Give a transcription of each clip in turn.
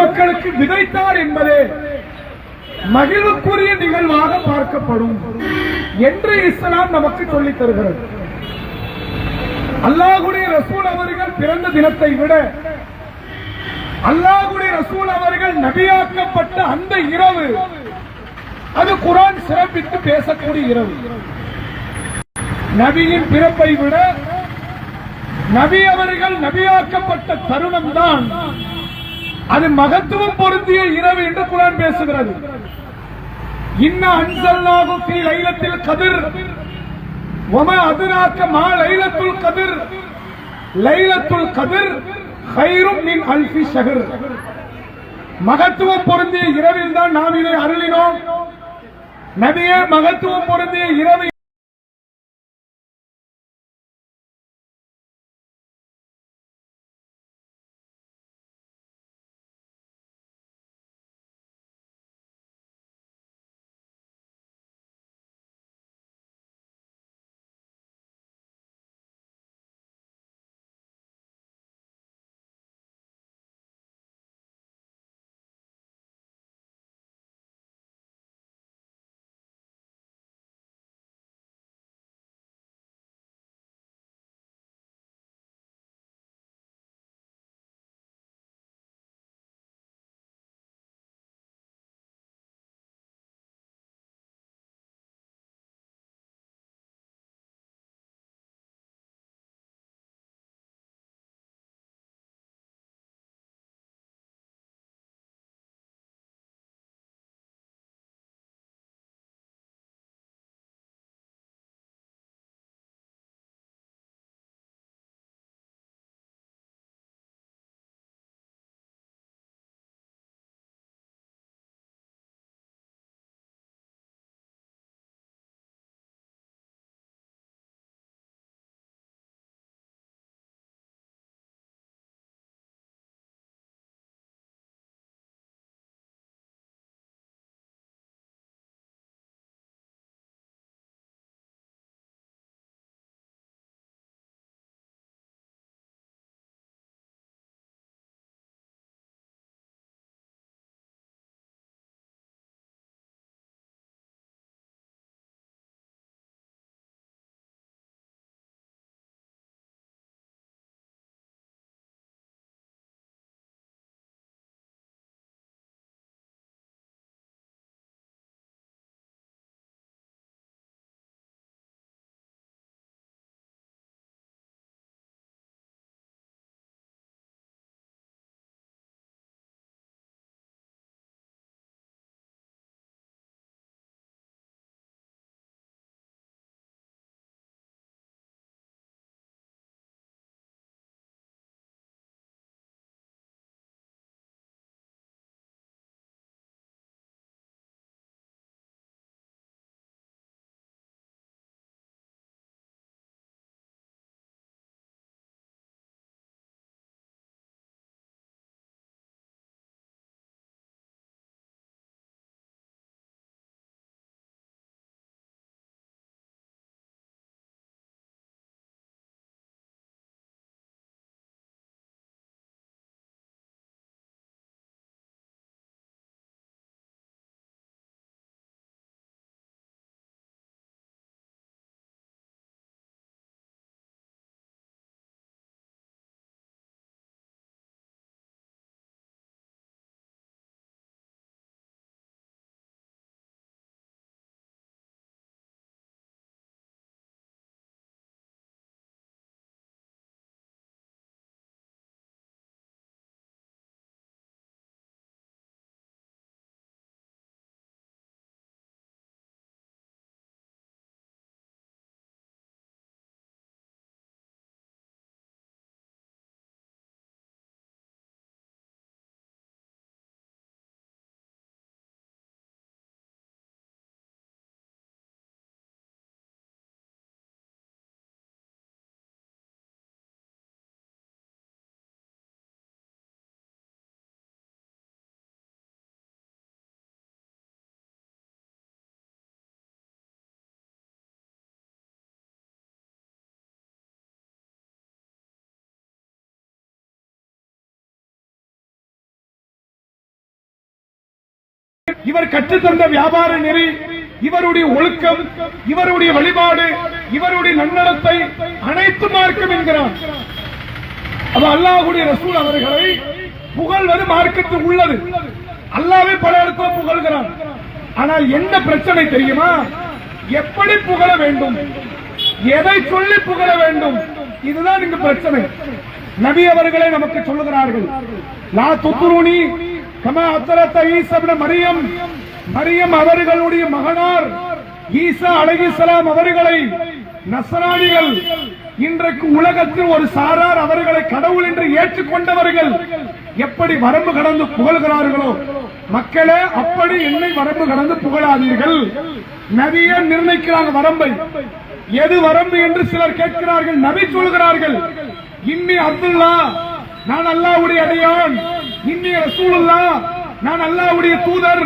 மக்களுக்கு விதைத்தார் என்பதே மகிழ்வுக்குரிய நிகழ்வாக பார்க்கப்படும் என்று இஸ்லாம் நமக்கு சொல்லித் தருகிறது. அல்லாஹுடைய ரசூல் அவர்கள் பிறந்த தினத்தை விட அல்லாஹுடைய ரசூல் அவர்கள் நபியாக்கப்பட்ட அந்த இரவு அது குரான் சிறப்பித்து பேசக்கூடிய இரவு. நபியின் பிறப்பை விட நபி அவர்கள் நபியாக்கப்பட்ட தருணம் தான் அது மகத்துவம் பொருந்திய இரவு என்று குரான் பேசுகிறது. இன்ன அன்சல்லாஹு லைலத்தில் கதிர் வம அதுராக்க மா லைலத்துல் கதிர் லைலத்துல் கதிர் ஹைரும் மின் அல்பி ஷஹர். மகத்துவம் பொருந்திய இரவில் தான் நாம் இதை அருளினோம். நபியே மகத்துவம் பொருந்திய இரவு இவர் கற்றுத்தந்த வியாபார நெறி இவருடைய ஒழுக்கம் இவருடைய வழிபாடு இவருடைய நன்னடத்தை அனைத்து மார்க்கம் என்கிறார். அது அல்லாஹ்வுடைய ரசூல் அவர்களை புகழ்வது மார்க்கத்தில் உள்ளது. அல்லாவே பல இடத்துல புகழ்கிறான் ஆனால் என்ன பிரச்சனை தெரியுமா? எப்படி புகழ வேண்டும்? எதை சொல்லி புகழ வேண்டும்? இதுதான் இங்கு பிரச்சனை. நபி அவர்களே நமக்கு சொல்லுகிறார்கள் லா துத்துருணி கமா அத்தரத்த ஈசப்ன மரியம். மரியம் அவர்களுடைய மகனார். ஈசா அலகிசலாம் அவர்களை நசராணிகள். இன்றைக்கு உலகத்தில் ஒரு சாரார் அவர்களை கடவுள் என்று ஏற்றுக்கொண்டவர்கள். எப்படி வரம்பு கடந்து புகழ்கிறார்களோ. மக்களே அப்படி என்னை வரம்பு கடந்து புகழாதீர்கள். நபிய நிர்ணயிக்கிறாங்க வரம்பை. எது வரம்பு என்று சிலர் கேட்கிறார்கள் நபி சொல்கிறார்கள். இன்னி அப்துல்லா நான் அல்லாவுடைய அடையான். இன்னைய சூழல்லாம் நான் அல்லாவுடைய தூதர்.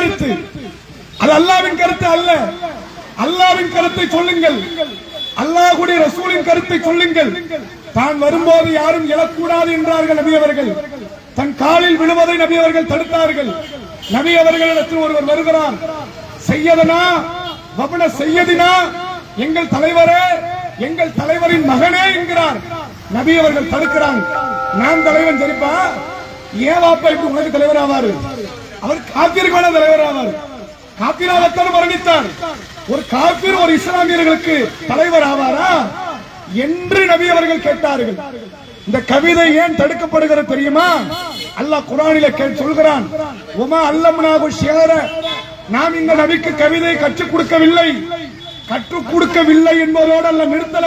கருத்து. அது அல்லாவின் கருத்து அல்ல. அல்லாவின் கருத்தை சொல்லுங்கள். அல்லாஹ்வுடைய ரசூலின் கருத்தை சொல்லுங்கள். தான் வரும்போது யாரும் எழக்கூடாது என்றார்கள் நபி அவர்கள். தன் காலில் விழுவதை நபி அவர்கள் தடுத்தார்கள். நபி அவர்களிடத்தில் ஒருவர் வருகிறார். செய்யதனா வபன செய்யதினா எங்கள் தலைவரே எங்கள் தலைவரின் மகனே என்கிறார். நபி அவர்கள் தடுக்கிறாங்க. நான் தலைவன் சரிப்பா? ஏன் வாப்பா இப்படி உனக்கு தலைவர் ஆவாரு அவர் காப்பிற்கான தலைவர் ஆவார் காத்திராகத்தான் மரணித்தார். ஒரு காப்பீர் ஒரு இஸ்லாமியர்களுக்கு தலைவர் ஆவாரா? என்று நபி அவர்கள் கேட்டார்கள். இந்த கவிதை ஏன் தடுக்கப்படுகிறது தெரியுமா? அல்லாஹ் குரானில கே- சொல்கிறான் உமா அல்லம்னாகு ஷேர நாம் இந்த நபிக்கு கவிதை கற்றுக் கொடுக்கவில்லை. கற்றுக் கொடுக்கவில்லை என்பதோடு அல்ல நிறுத்தல.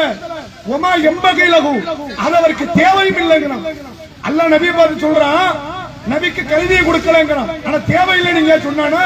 உமா எம்பகைலகு அது அவருக்கு தேவையும் இல்லைங்கிறான். அல்லாஹ் நபி பார்த்து சொல்றான் நபிக்கு கல்வியை கொடுக்கலங்கிறான் ஆனா தேவையில்லை நீங்க சொன்னானா?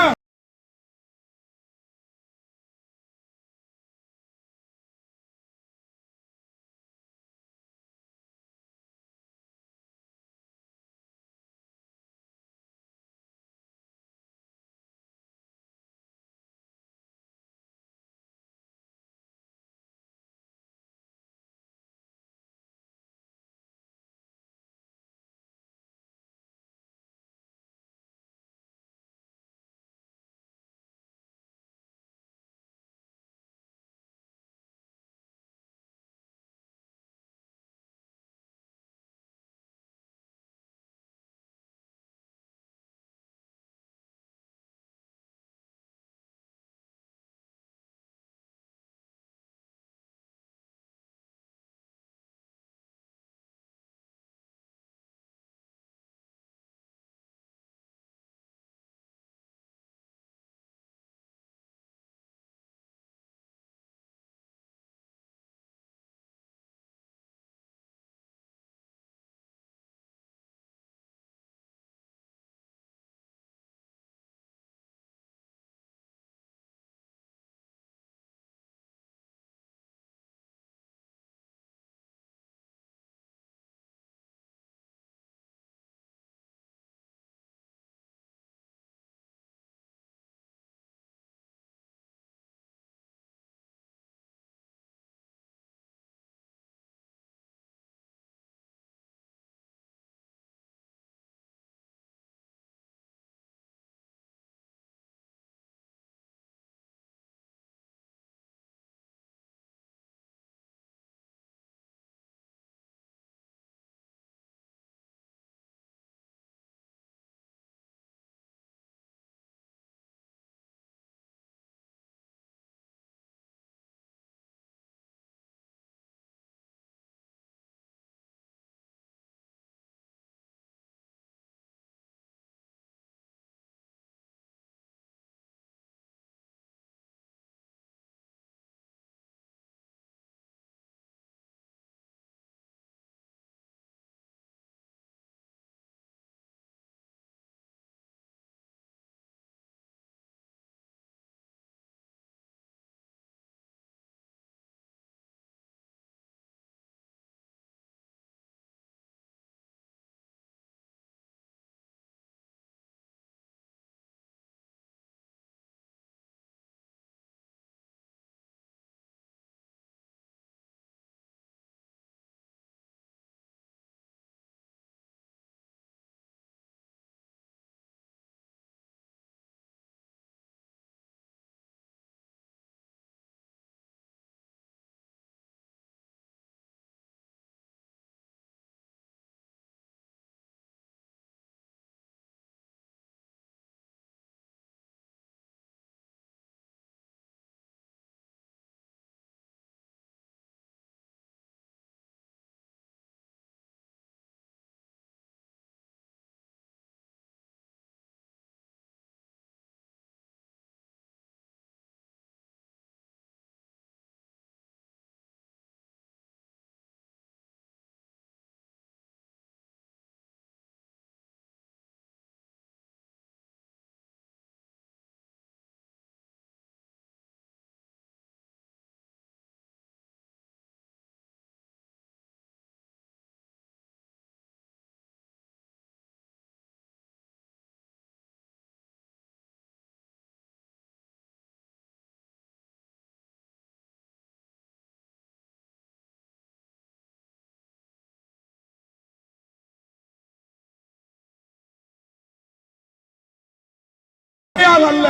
நேரடியாக அல்ல.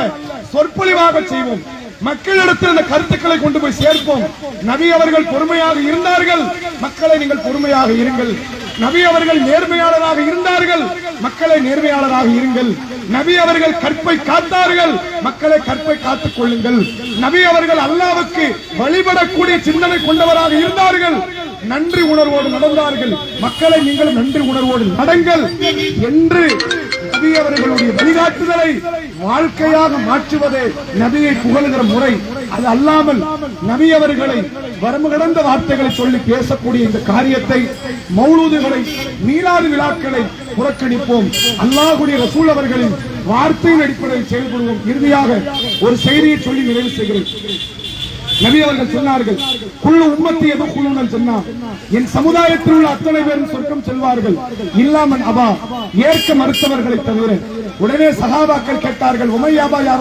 சொற்பொழிவாக செய்வோம். மக்களிடத்தில் இந்த கருத்துக்களை கொண்டு போய் சேர்ப்போம். நபி அவர்கள் பொறுமையாக இருந்தார்கள். மக்களை நீங்கள் பொறுமையாக இருங்கள். நபி அவர்கள் நேர்மையாளராக இருந்தார்கள். மக்களை நேர்மையாளராக இருங்கள். நபி அவர்கள் கற்பை காத்தார்கள். மக்களை கற்பை காத்துக் கொள்ளுங்கள். நபி அவர்கள் அல்லாவுக்கு வழிபடக்கூடிய சிந்தனை கொண்டவராக இருந்தார்கள். நன்றி உணர்வோடு நடந்தார்கள். மக்களை நீங்கள் நன்றி உணர்வோடு நடங்கள் என்று நபி அவர்களுடைய வழிகாட்டுதலை வாழ்க்கையாக மாற்றுவதே நபியை புகழுகிற முறை. அது அல்லாமல் நபி அவர்களை வரம்பு கடந்த வார்த்தைகளை சொல்லி பேசக்கூடிய இந்த காரியத்தை மௌலூதுகளை மீளாது விழாக்களை புறக்கணிப்போம். அல்லாஹுடைய ரசூல் அவர்களின் வார்த்தையின் அடிப்படையில் செயல்படுவோம். இறுதியாக ஒரு செய்தியை சொல்லி நிறைவு செய்கிறேன். நபி அவர்கள் சொன்னார்கள் குழு உம்மத்தி எது குழுனல் சொன்னார் என் சமுதாயத்தில் உள்ள அத்தனை பேரும் சொர்க்கம் செல்வார்கள். இல்லாமல் அவா ஏற்க மறுத்தவர்களை தவிர. உடனே சகாபாக்கள் கேட்டார்கள் உமையாபா யார